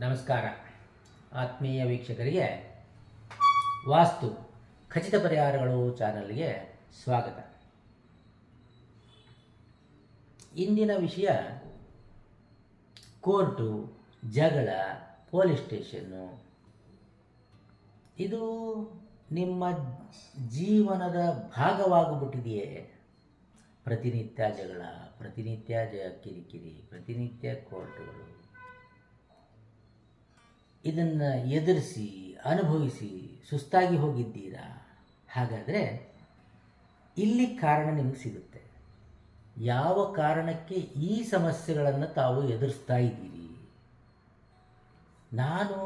ನಮಸ್ಕಾರ. ಆತ್ಮೀಯ ವೀಕ್ಷಕರಿಗೆ ವಾಸ್ತು ಖಚಿತ ಪರಿಹಾರಗಳು ಚಾನಲ್ಗೆ ಸ್ವಾಗತ. ಇಂದಿನ ವಿಷಯ ಕೋರ್ಟು, ಜಗಳ, ಪೊಲೀಸ್ ಸ್ಟೇಷನ್ನು. ಇದು ನಿಮ್ಮ ಜೀವನದ ಭಾಗವಾಗಿಬಿಟ್ಟಿದೆಯೇ? ಪ್ರತಿನಿತ್ಯ ಜಗಳ, ಪ್ರತಿನಿತ್ಯ ಜ ಕಿರಿಕಿರಿ, ಪ್ರತಿನಿತ್ಯ ಕೋರ್ಟುಗಳು. ಇದನ್ನು ಎದುರಿಸಿ, ಅನುಭವಿಸಿ ಸುಸ್ತಾಗಿ ಹೋಗಿದ್ದೀರಾ? ಹಾಗಾದರೆ ಇಲ್ಲಿ ಕಾರಣ ನಿಮಗೆ ಸಿಗುತ್ತೆ. ಯಾವ ಕಾರಣಕ್ಕೆ ಈ ಸಮಸ್ಯೆಗಳನ್ನು ತಾವು ಎದುರಿಸ್ತಾ ಇದ್ದೀರಿ? ನಾನು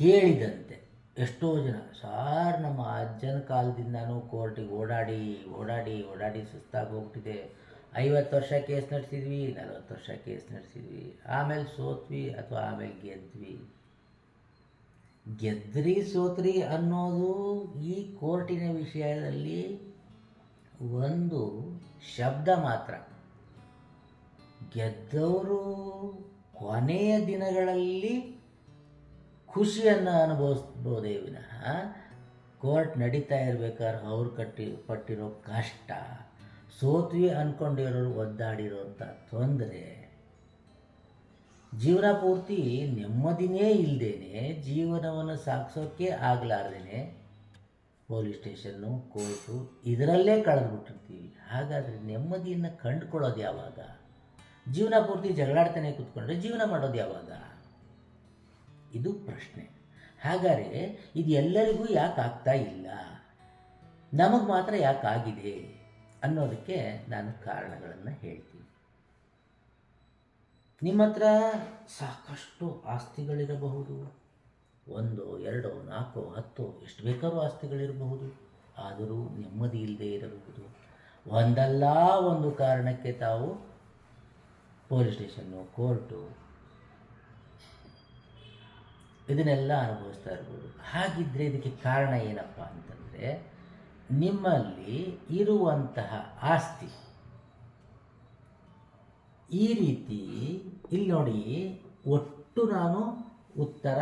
ಕೇಳಿದಂತೆ ಎಷ್ಟೋ ಜನ, ಸಾರ್ ನಮ್ಮ ಅಜ್ಜನ ಕಾಲದಿಂದನೂ ಕೋರ್ಟಿಗೆ ಓಡಾಡಿ ಓಡಾಡಿ ಓಡಾಡಿ ಸುಸ್ತಾಗಿ ಹೋಗ್ಬಿಟ್ಟಿದೆ ಐವತ್ತು ವರ್ಷ ಕೇಸ್ ನಡೆಸಿದ್ವಿ, ನಲವತ್ತು ವರ್ಷ ಕೇಸ್ ನಡೆಸಿದ್ವಿ. ಆಮೇಲೆ ಸೋತ್ವಿ ಅಥವಾ ಆಮೇಲೆ ಗೆದ್ವಿ. ಗೆದ್ರಿ ಸೋತ್ರಿ ಅನ್ನೋದು ಈ ಕೋರ್ಟಿನ ವಿಷಯದಲ್ಲಿ ಒಂದು ಶಬ್ದ ಮಾತ್ರ. ಗೆದ್ದವರು ಕೊನೆಯ ದಿನಗಳಲ್ಲಿ ಖುಷಿಯನ್ನು ಅನುಭವಿಸ್ಬೋದೇ ವಿನಃ. ಕೋರ್ಟ್ ನಡೀತಾ ಇರ್ಬೇಕಾದ್ರೆ ಅವ್ರು ಕಟ್ಟಿ ಪಟ್ಟಿರೋ ಕಷ್ಟ. ಸೋತ್ವಿ ಅಂದ್ಕೊಂಡಿರೋರು ಒದ್ದಾಡಿರೋಂಥ ತೊಂದರೆ. ಜೀವನ ಪೂರ್ತಿ ನೆಮ್ಮದಿನೇ ಇಲ್ಲದೇನೆ ಜೀವನವನ್ನು ಸಾಗಿಸೋಕ್ಕೆ ಆಗಲಾರ್ದೇನೆ ಪೊಲೀಸ್ ಸ್ಟೇಷನ್ನು, ಕೋರ್ಟು ಇದರಲ್ಲೇ ಕಳೆದ್ಬಿಟ್ಟಿರ್ತೀವಿ. ಹಾಗಾದರೆ ನೆಮ್ಮದಿಯನ್ನು ಕಂಡುಕೊಳ್ಳೋದು ಯಾವಾಗ? ಜೀವನ ಪೂರ್ತಿ ಜಗಳಾಡ್ತಾನೆ ಕೂತ್ಕೊಂಡ್ರೆ ಜೀವನ ಮಾಡೋದು ಯಾವಾಗ? ಇದು ಪ್ರಶ್ನೆ. ಹಾಗಾದರೆ ಇದು ಎಲ್ಲರಿಗೂ ಯಾಕೆ ಆಗ್ತಾ ಇಲ್ಲ? ನಮಗೆ ಮಾತ್ರ ಯಾಕೆ ಆಗಿದೆ ಅನ್ನೋದಕ್ಕೆ ನಾನು ಕಾರಣಗಳನ್ನು ಹೇಳ್ತೀನಿ. ನಿಮ್ಮ ಹತ್ರ ಸಾಕಷ್ಟು ಆಸ್ತಿಗಳಿರಬಹುದು. ಒಂದು, ಎರಡು, ನಾಲ್ಕು, ಹತ್ತು, ಎಷ್ಟು ಬೇಕಾದ್ರೂ ಆಸ್ತಿಗಳಿರಬಹುದು. ಆದರೂ ನೆಮ್ಮದಿ ಇಲ್ಲದೆ ಇರಬಹುದು. ಒಂದಲ್ಲ ಒಂದು ಕಾರಣಕ್ಕೆ ತಾವು ಪೊಲೀಸ್ ಸ್ಟೇಷನ್ನು, ಕೋರ್ಟು ಇದನ್ನೆಲ್ಲ ಅನುಭವಿಸ್ತಾ ಇರ್ಬೋದು. ಹಾಗಿದ್ದರೆ ಇದಕ್ಕೆ ಕಾರಣ ಏನಪ್ಪ ಅಂತಂದರೆ ನಿಮ್ಮಲ್ಲಿ ಇರುವಂತಹ ಆಸ್ತಿ. ಈ ರೀತಿ ಇಲ್ಲಿ ನೋಡಿ, ಒಟ್ಟು ನಾನು ಉತ್ತರ,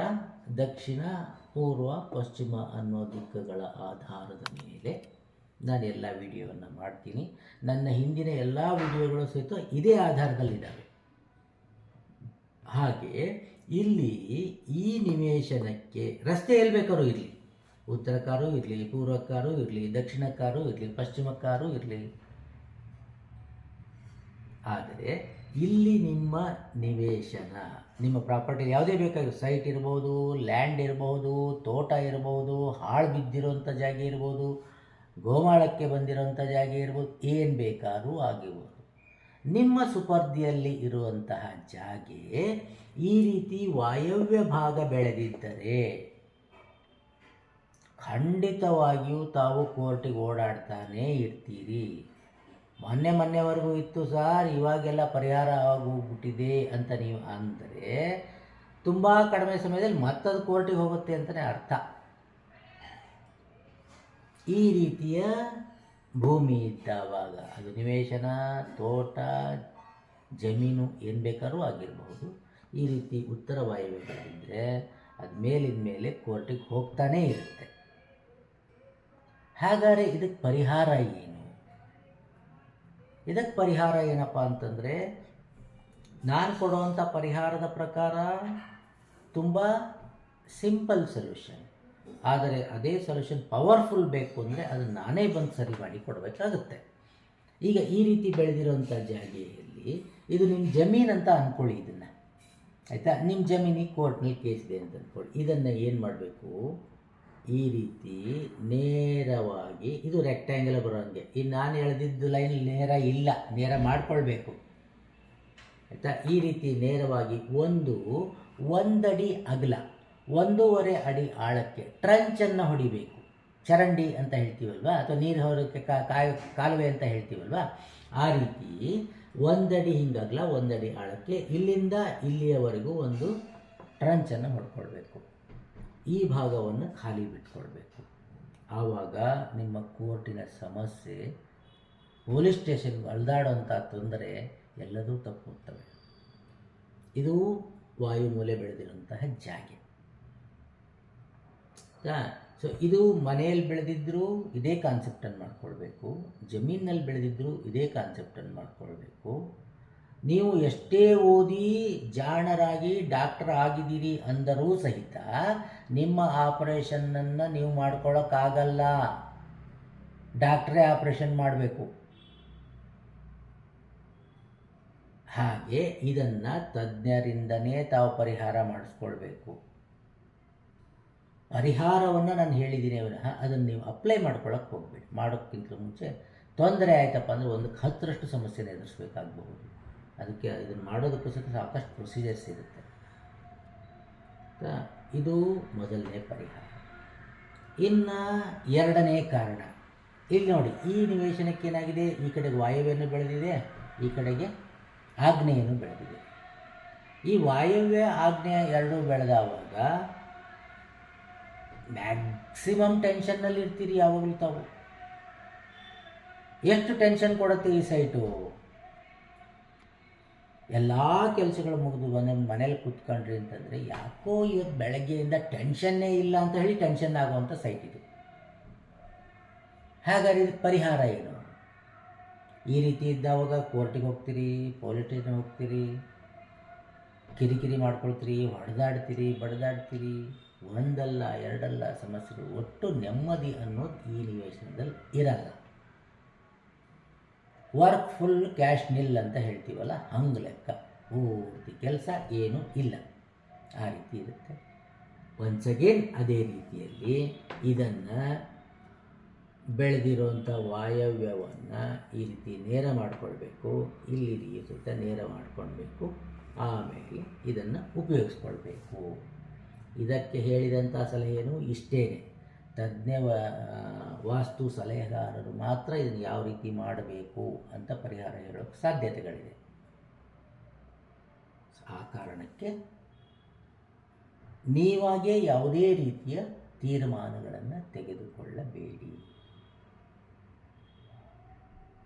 ದಕ್ಷಿಣ, ಪೂರ್ವ, ಪಶ್ಚಿಮ ಅನ್ನೋ ದಿಕ್ಕುಗಳ ಆಧಾರದ ಮೇಲೆ ನಾನು ಎಲ್ಲ ವಿಡಿಯೋವನ್ನು ಮಾಡ್ತೀನಿ. ನನ್ನ ಹಿಂದಿನ ಎಲ್ಲ ವಿಡಿಯೋಗಳು ಸಹಿತ ಇದೇ ಆಧಾರದಲ್ಲಿದ್ದಾವೆ. ಹಾಗೆ ಇಲ್ಲಿ ಈ ನಿವೇಶನಕ್ಕೆ ರಸ್ತೆ ಎಲ್ಲಿ ಬೇಕಾದ್ರೂ ಇರಲಿ. ಉತ್ತರಕ್ಕಾರು ಇರಲಿ, ಪೂರ್ವಕ್ಕಾರು ಇರಲಿ, ದಕ್ಷಿಣಕ್ಕಾರು ಇರಲಿ, ಪಶ್ಚಿಮಕ್ಕಾರು ಇರಲಿ. ಆದರೆ ಇಲ್ಲಿ ನಿಮ್ಮ ನಿವೇಶನ, ನಿಮ್ಮ ಪ್ರಾಪರ್ಟಿ ಯಾವುದೇ ಬೇಕಾಗಿರೋ ಸೈಟ್ ಇರ್ಬೋದು ಲ್ಯಾಂಡ್ ಇರ್ಬೋದು, ತೋಟ ಇರ್ಬೋದು, ಹಾಳು ಬಿದ್ದಿರುವಂಥ ಜಾಗ ಇರ್ಬೋದು, ಗೋಮಾಳಕ್ಕೆ ಬಂದಿರುವಂಥ ಜಾಗ ಇರ್ಬೋದು, ಏನು ಬೇಕಾದರೂ ಆಗಿರ್ಬೋದು. ನಿಮ್ಮ ಸುಪರ್ದಿಯಲ್ಲಿ ಇರುವಂತಹ ಜಾಗೆ ಈ ರೀತಿ ವಾಯವ್ಯ ಭಾಗ ಬೆಳೆದಿದ್ದರೆ ಖಂಡಿತವಾಗಿಯೂ ತಾವು ಕೋರ್ಟಿಗೆ ಓಡಾಡ್ತಾನೇ ಇರ್ತೀರಿ. ಮೊನ್ನೆ ಮೊನ್ನೆವರೆಗೂ ಇತ್ತು ಸರ್, ಇವಾಗೆಲ್ಲ ಪರಿಹಾರ ಆಗೋಗ್ಬಿಟ್ಟಿದೆ ಅಂತ ನೀವು ಅಂದರೆ ತುಂಬ ಕಡಿಮೆ ಸಮಯದಲ್ಲಿ ಮತ್ತದು ಕೋರ್ಟಿಗೆ ಹೋಗುತ್ತೆ ಅಂತಲೇ ಅರ್ಥ. ಈ ರೀತಿಯ ಭೂಮಿ ಇದ್ದಾವಾಗ ಅದು ನಿವೇಶನ, ತೋಟ, ಜಮೀನು ಏನು ಬೇಕಾದ್ರೂ ಆಗಿರಬಹುದು. ಈ ರೀತಿ ಉತ್ತರ ವಾಯುವ್ಯಗಳಿದ್ದರೆ ಅದು ಮೇಲಿನ ಮೇಲೆ ಕೋರ್ಟಿಗೆ ಹೋಗ್ತಾನೇ ಇರುತ್ತೆ. ಹಾಗಾದರೆ ಇದಕ್ಕೆ ಪರಿಹಾರ ಏನು? ಇದಕ್ಕೆ ಪರಿಹಾರ ಏನಪ್ಪ ಅಂತಂದರೆ, ನಾನು ಕೊಡುವಂಥ ಪರಿಹಾರದ ಪ್ರಕಾರ ತುಂಬ ಸಿಂಪಲ್ ಸೊಲ್ಯೂಷನ್. ಆದರೆ ಅದೇ ಸೊಲ್ಯೂಷನ್ ಪವರ್ಫುಲ್ ಬೇಕು ಅಂದರೆ ಅದನ್ನು ನಾನೇ ಬಂದು ಸರಿ ಮಾಡಿ ಕೊಡಬೇಕಾಗುತ್ತೆ. ಈಗ ಈ ರೀತಿ ಬೆಳೆದಿರೋಂಥ ಜಾಗೆಯಲ್ಲಿ ಇದು ನಿಮ್ಮ ಜಮೀನು ಅಂತ ಅಂದ್ಕೊಳ್ಳಿ ಇದನ್ನು. ಆಯಿತಾ? ನಿಮ್ಮ ಜಮೀನಿಗೆ ಕೋರ್ಟ್ನಲ್ಲಿ ಕೇಸ್ ಇದೆ ಅಂತ ಅಂದ್ಕೊಳ್ಳಿ ಇದನ್ನು ಏನು ಮಾಡಬೇಕು? ಈ ರೀತಿ ನೇರವಾಗಿ, ಇದು ರೆಕ್ಟ್ಯಾಂಗಲ್ ಬರೋಂಗೆ ಈ ನಾನು ಎಳೆದಿದ್ದು ಲೈನ್ ನೇರ ಇಲ್ಲ, ನೇರ ಮಾಡಿಕೊಳ್ಬೇಕು. ಆಯಿತಾ? ಈ ರೀತಿ ನೇರವಾಗಿ ಒಂದು, ಒಂದಡಿ ಅಗಲ, ಒಂದೂವರೆ ಅಡಿ ಆಳಕ್ಕೆ ಟ್ರಂಚನ್ನು ಹೊಡಿಬೇಕು. ಚರಂಡಿ ಅಂತ ಹೇಳ್ತೀವಲ್ವ? ಅಥವಾ ನೀರು ಹೊರಕ್ಕೆ ಕಾಲುವೆ ಅಂತ ಹೇಳ್ತೀವಲ್ವ? ಆ ರೀತಿ ಒಂದಡಿ ಹಿಂಗಗಲ, ಒಂದಡಿ ಆಳಕ್ಕೆ ಇಲ್ಲಿಂದ ಇಲ್ಲಿಯವರೆಗೂ ಒಂದು ಟ್ರಂಚನ್ನು ಹೊಡ್ಕೊಳ್ಬೇಕು. ಈ ಭಾಗವನ್ನು ಖಾಲಿ ಬಿಟ್ಕೊಳ್ಬೇಕು ಆವಾಗ ನಿಮ್ಮ ಕೋರ್ಟಿನ ಸಮಸ್ಯೆ ಪೊಲೀಸ್ ಸ್ಟೇಷನ್ ಅಳ್ದಾಡುವಂಥ ತೊಂದರೆ ಎಲ್ಲದೂ ತಪ್ಪುತ್ತವೆ ಇದು ವಾಯುಮೂಲೆ ಬೆಳೆದಿರುವಂತಹ ಜಾಗೆ. ಸೊ ಇದು ಮನೆಯಲ್ಲಿ ಬೆಳೆದಿದ್ದರೂ ಇದೇ ಕಾನ್ಸೆಪ್ಟನ್ನು ಮಾಡ್ಕೊಳ್ಬೇಕು ಜಮೀನಲ್ಲಿ ಬೆಳೆದಿದ್ದರೂ ಇದೇ ಕಾನ್ಸೆಪ್ಟನ್ನು ಮಾಡ್ಕೊಳ್ಬೇಕು. ನೀವು ಎಷ್ಟೇ ಓದಿ ಜಾಣರಾಗಿ ಡಾಕ್ಟರ್ ಆಗಿದ್ದೀರಿ ಅಂದರೂ ಸಹಿತ ನಿಮ್ಮ ಆಪರೇಷನ್ನನ್ನು ನೀವು ಮಾಡ್ಕೊಳ್ಳೋಕ್ಕಾಗಲ್ಲ. ಡಾಕ್ಟ್ರೇ ಆಪರೇಷನ್ ಮಾಡಬೇಕು. ಹಾಗೆ ಇದನ್ನು ತಜ್ಞರಿಂದನೇ ತಾವು ಪರಿಹಾರ ಮಾಡಿಸ್ಕೊಳ್ಬೇಕು. ಪರಿಹಾರವನ್ನು ನಾನು ಹೇಳಿದ್ದೀನಿ ವಿನಃ ಅದನ್ನು ನೀವು ಅಪ್ಲೈ ಮಾಡ್ಕೊಳ್ಳೋಕೆ ಹೋಗ್ಬೇಡಿ. ಮಾಡೋಕ್ಕಿಂತ ಮುಂಚೆ ತೊಂದರೆ ಆಯಿತಪ್ಪ ಅಂದರೆ ಒಂದು ಹತ್ತರಷ್ಟು ಸಮಸ್ಯೆನ ಎದುರಿಸ್ಬೇಕಾಗಬಹುದು. ಅದಕ್ಕೆ ಇದನ್ನು ಮಾಡೋದಕ್ಕೋಸ್ಕರ ಸಾಕಷ್ಟು ಪ್ರೊಸೀಜರ್ಸ್ ಇರುತ್ತೆ? ಇದು ಮೊದಲನೇ ಪರಿಹಾರ. ಇನ್ನು ಎರಡನೇ ಕಾರಣ. ಇಲ್ಲಿ ನೋಡಿ, ಈ ನಿವೇಶನಕ್ಕೆ ಏನಾಗಿದೆ? ಈ ಕಡೆಗೆ ವಾಯವ್ಯನು ಬೆಳೆದಿದೆ, ಈ ಕಡೆಗೆ ಆಗ್ನೇಯನು ಬೆಳೆದಿದೆ. ಈ ವಾಯುವ್ಯ ಆಗ್ನೇಯ ಎರಡೂ ಬೆಳೆದವಾಗ ಮ್ಯಾಕ್ಸಿಮಮ್ ಟೆನ್ಷನ್ನಲ್ಲಿ ಇರ್ತೀರಿ ಯಾವಾಗಲೂ ತಾವು. ಎಷ್ಟು ಟೆನ್ಷನ್ ಕೊಡುತ್ತೆ ಈ ಸೈಟು ಎಲ್ಲ ಕೆಲಸಗಳು ಮುಗಿದು ಬಂದು ಮನೇಲಿ ಕೂತ್ಕೊಂಡ್ರಿ ಅಂತಂದರೆ ಯಾಕೋ ಇವತ್ತು ಬೆಳಗ್ಗೆಯಿಂದ ಟೆನ್ಷನ್ನೇ ಇಲ್ಲ ಅಂತ ಹೇಳಿ ಟೆನ್ಷನ್ ಆಗುವಂಥ ಸೈಟ್ ಇದು. ಹಾಗಾದ್ರೆ ಇದು ಪರಿಹಾರ ಏನು? ಈ ರೀತಿ ಇದ್ದಾವಾಗ ಕೋರ್ಟಿಗೆ ಹೋಗ್ತೀರಿ ಪೊಲೀಸ್ ಸ್ಟೇಷನ್ ಹೋಗ್ತೀರಿ, ಕಿರಿಕಿರಿ ಮಾಡ್ಕೊಳ್ತೀರಿ, ಹೊಡೆದಾಡ್ತೀರಿ, ಬಡ್ದಾಡ್ತೀರಿ, ಒಂದಲ್ಲ, ಎರಡಲ್ಲ ಸಮಸ್ಯೆಗಳು ಒಟ್ಟು ನೆಮ್ಮದಿ ಅನ್ನೋದು ಈ ನಿವೇಶನದಲ್ಲಿ ಇರಲ್ಲ. ವರ್ಕ್ ಫುಲ್ ಕ್ಯಾಶ್ ನಿಲ್ ಅಂತ ಹೇಳ್ತೀವಲ್ಲ, ಹಂಗೆ ಲೆಕ್ಕ. ಪೂರ್ತಿ ಕೆಲಸ ಏನೂ ಇಲ್ಲ. ಆ ರೀತಿ ಇರುತ್ತೆ. ಒನ್ಸ್ ಅಗೇನ್ ಅದೇ ರೀತಿಯಲ್ಲಿ ಇದನ್ನು ಬೆಳೆದಿರುವಂಥ ವಾಯವ್ಯವನ್ನು ಈ ರೀತಿ ನೇರ ಮಾಡಿಕೊಳ್ಬೇಕು, ಇಲ್ಲಿ ಸಹಿತ ನೇರ ಮಾಡಿಕೊಳ್ಬೇಕು, ಆಮೇಲೆ ಇದನ್ನು ಉಪಯೋಗಿಸ್ಕೊಳ್ಬೇಕು. ಇದಕ್ಕೆ ಹೇಳಿದಂಥ ಸಲಹೆಯೂ ಇಷ್ಟೇ ತಜ್ಞ ವಾಸ್ತು ಸಲಹೆಗಾರರು ಮಾತ್ರ ಇದನ್ನು ಯಾವ ರೀತಿ ಮಾಡಬೇಕು ಅಂತ ಪರಿಹಾರ ಹೇಳೋಕ್ಕೆ ಸಾಧ್ಯತೆಗಳಿದೆ. ಆ ಕಾರಣಕ್ಕೆ ನೀವಾಗೇ ಯಾವುದೇ ರೀತಿಯ ತೀರ್ಮಾನಗಳನ್ನು ತೆಗೆದುಕೊಳ್ಳಬೇಡಿ.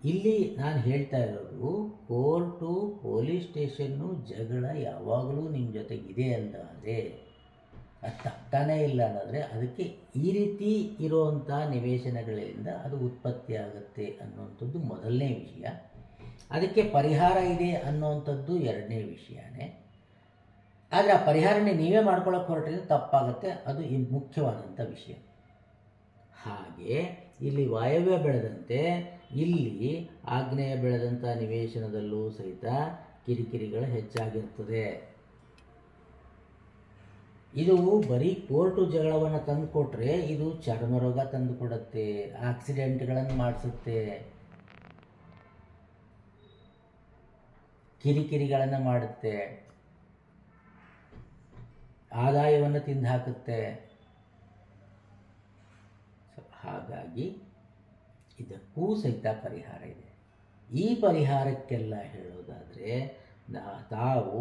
ಇಲ್ಲಿ ನಾನು ಹೇಳ್ತಾ ಇರೋದು, ಕೋರ್ಟು, ಪೊಲೀಸ್ ಸ್ಟೇಷನ್ನು ಜಗಳ ಯಾವಾಗಲೂ ನಿಮ್ಮ ಜೊತೆಗಿದೆ ಅಂದಾದರೆ ಅದು ತಪ್ತಾನೇ ಇಲ್ಲ ಅನ್ನೋದ್ರೆ ಅದಕ್ಕೆ ಈ ರೀತಿ ಇರುವಂಥ ನಿವೇಶನಗಳಿಂದ ಅದು ಉತ್ಪತ್ತಿ ಆಗುತ್ತೆ ಅನ್ನುವಂಥದ್ದು ಮೊದಲನೇ ವಿಷಯ. ಅದಕ್ಕೆ ಪರಿಹಾರ ಇದೆ ಅನ್ನುವಂಥದ್ದು ಎರಡನೇ ವಿಷಯನೇ. ಆದರೆ ಆ ಪರಿಹಾರನೇ ನೀವೇ ಮಾಡ್ಕೊಳ್ಳೋಕೆ ಹೊರಟ್ರೆ ತಪ್ಪಾಗುತ್ತೆ, ಅದು ಈ ಮುಖ್ಯವಾದಂಥ ವಿಷಯ. ಹಾಗೆ ಇಲ್ಲಿ ವಾಯವ್ಯ ಬೆಳೆದಂತೆ ಇಲ್ಲಿ ಆಗ್ನೇಯ ಬೆಳೆದಂಥ ನಿವೇಶನದಲ್ಲೂ ಸಹಿತ ಕಿರಿಕಿರಿಗಳು ಹೆಚ್ಚಾಗಿರ್ತದೆ. ಇದು ಬರೀ ಕೋರ್ಟು ಜಗಳವನ್ನು ತಂದುಕೊಟ್ರೆ ಇದು ಚರ್ಮರೋಗ ತಂದು ಕೊಡುತ್ತೆ ಆಕ್ಸಿಡೆಂಟ್ಗಳನ್ನು ಮಾಡಿಸುತ್ತೆ. ಕಿರಿಕಿರಿಗಳನ್ನು ಮಾಡುತ್ತೆ. ಆದಾಯವನ್ನು ತಿಂದು ಹಾಕುತ್ತೆ ಹಾಗಾಗಿ ಇದಕ್ಕೂ ಸಹಿತ ಪರಿಹಾರ ಇದೆ. ಈ ಪರಿಹಾರಕ್ಕೆಲ್ಲ ಹೇಳೋದಾದರೆ ತಾವು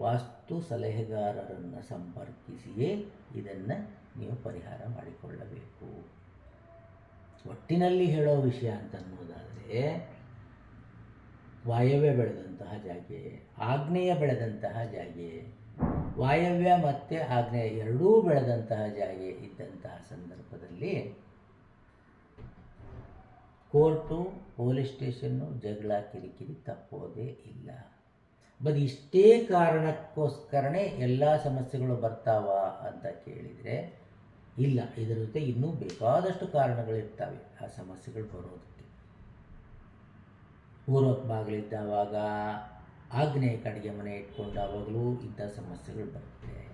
ವಾಸ್ತು ಸಲಹೆಗಾರರನ್ನು ಸಂಪರ್ಕಿಸಿಯೇ ಇದನ್ನು ನೀವು ಪರಿಹಾರ ಮಾಡಿಕೊಳ್ಳಬೇಕು. ಒಟ್ಟಿನಲ್ಲಿ ಹೇಳೋ ವಿಷಯ ಅಂತ ಅನ್ನೋದಾದರೆ ವಾಯವ್ಯ ಬೆಳೆದಂತಹ ಜಾಗೆ ಆಗ್ನೇಯ ಬೆಳೆದಂತಹ ಜಾಗೆ, ವಾಯವ್ಯ ಮತ್ತು ಆಗ್ನೇಯ ಎರಡೂ ಬೆಳೆದಂತಹ ಜಾಗೆ ಇದ್ದಂತಹ ಸಂದರ್ಭದಲ್ಲಿ ಕೋರ್ಟು, ಪೊಲೀಸ್ ಸ್ಟೇಷನ್ನು ಜಗಳ ಕಿರಿಕಿರಿ ತಪ್ಪೋದೇ ಇಲ್ಲ. ಬಟ್ ಇಷ್ಟೇ ಕಾರಣಕ್ಕೋಸ್ಕರನೇ ಎಲ್ಲ ಸಮಸ್ಯೆಗಳು ಬರ್ತಾವ ಅಂತ ಕೇಳಿದರೆ, ಇಲ್ಲ, ಇದರ ಜೊತೆ ಇನ್ನೂ ಬೇಕಾದಷ್ಟು ಕಾರಣಗಳಿರ್ತವೆ ಆ ಸಮಸ್ಯೆಗಳು ಬರೋದಕ್ಕೆ. ಪೂರ್ವಕ್ಕೆ ಬಾಗಿಲಿದ್ದಾವಾಗ, ಆಗ್ನೇಯ ಕಡೆಗೆ ಮನೆ ಇಟ್ಕೊಂಡಾವಾಗಲೂ ಇಂಥ ಸಮಸ್ಯೆಗಳು ಬರುತ್ತೆ.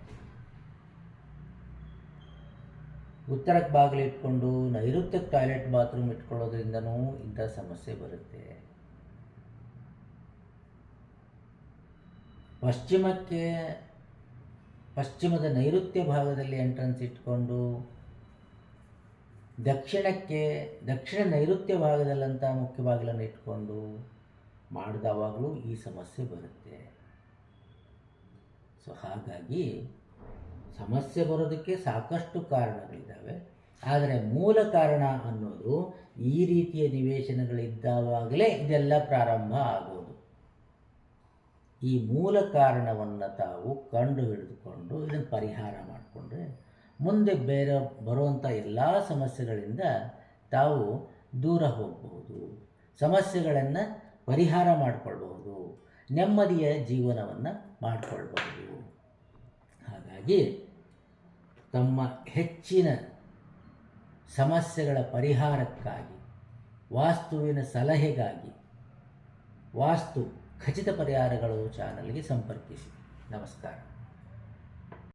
ಉತ್ತರಕ್ಕೆ ಬಾಗಿಲು ಇಟ್ಕೊಂಡು ನೈಋತ್ಯಕ್ಕೆ ಟಾಯ್ಲೆಟ್ ಬಾತ್ರೂಮ್ ಇಟ್ಕೊಳ್ಳೋದ್ರಿಂದನೂ ಇಂಥ ಸಮಸ್ಯೆ ಬರುತ್ತೆ. ಪಶ್ಚಿಮಕ್ಕೆ, ಪಶ್ಚಿಮದ ನೈಋತ್ಯ ಭಾಗದಲ್ಲಿ ಎಂಟ್ರೆನ್ಸ್ ಇಟ್ಕೊಂಡು, ದಕ್ಷಿಣಕ್ಕೆ, ದಕ್ಷಿಣ ನೈಋತ್ಯ ಭಾಗದಲ್ಲಂಥ ಮುಖ್ಯ ಬಾಗಿಲನ್ನು ಇಟ್ಕೊಂಡು ಮಾಡಿದವಾಗಲೂ ಈ ಸಮಸ್ಯೆ ಬರುತ್ತೆ. ಸೊ ಹಾಗಾಗಿ ಸಮಸ್ಯೆ ಬರೋದಕ್ಕೆ ಸಾಕಷ್ಟು ಕಾರಣಗಳಿದ್ದಾವೆ. ಆದರೆ ಮೂಲ ಕಾರಣ ಅನ್ನೋದು ಈ ರೀತಿಯ ನಿವೇಶನಗಳಿದ್ದಾವಾಗಲೇ ಇದೆಲ್ಲ ಪ್ರಾರಂಭ ಆಗೋದು. ಈ ಮೂಲ ಕಾರಣವನ್ನು ತಾವು ಕಂಡು ಹಿಡಿದುಕೊಂಡು ಇದನ್ನು ಪರಿಹಾರ ಮಾಡಿಕೊಂಡ್ರೆ ಮುಂದೆ ಬೇರೆ ಬರುವಂಥ ಎಲ್ಲ ಸಮಸ್ಯೆಗಳಿಂದ ತಾವು ದೂರ ಹೋಗಬಹುದು. ಸಮಸ್ಯೆಗಳನ್ನು ಪರಿಹಾರ ಮಾಡಿಕೊಳ್ಬಹುದು. ನೆಮ್ಮದಿಯ ಜೀವನವನ್ನು ಮಾಡಿಕೊಳ್ಬಹುದು. ಹಾಗಾಗಿ ತಮ್ಮ ಹೆಚ್ಚಿನ ಸಮಸ್ಯೆಗಳ ಪರಿಹಾರಕ್ಕಾಗಿ, ವಾಸ್ತುವಿನ ಸಲಹೆಗಾಗಿ, ವಾಸ್ತು ಖಚಿತ ಪರಿಹಾರಗಳು ಚಾನಲ್ಗೆ ಸಂಪರ್ಕಿಸಿ. ನಮಸ್ಕಾರ.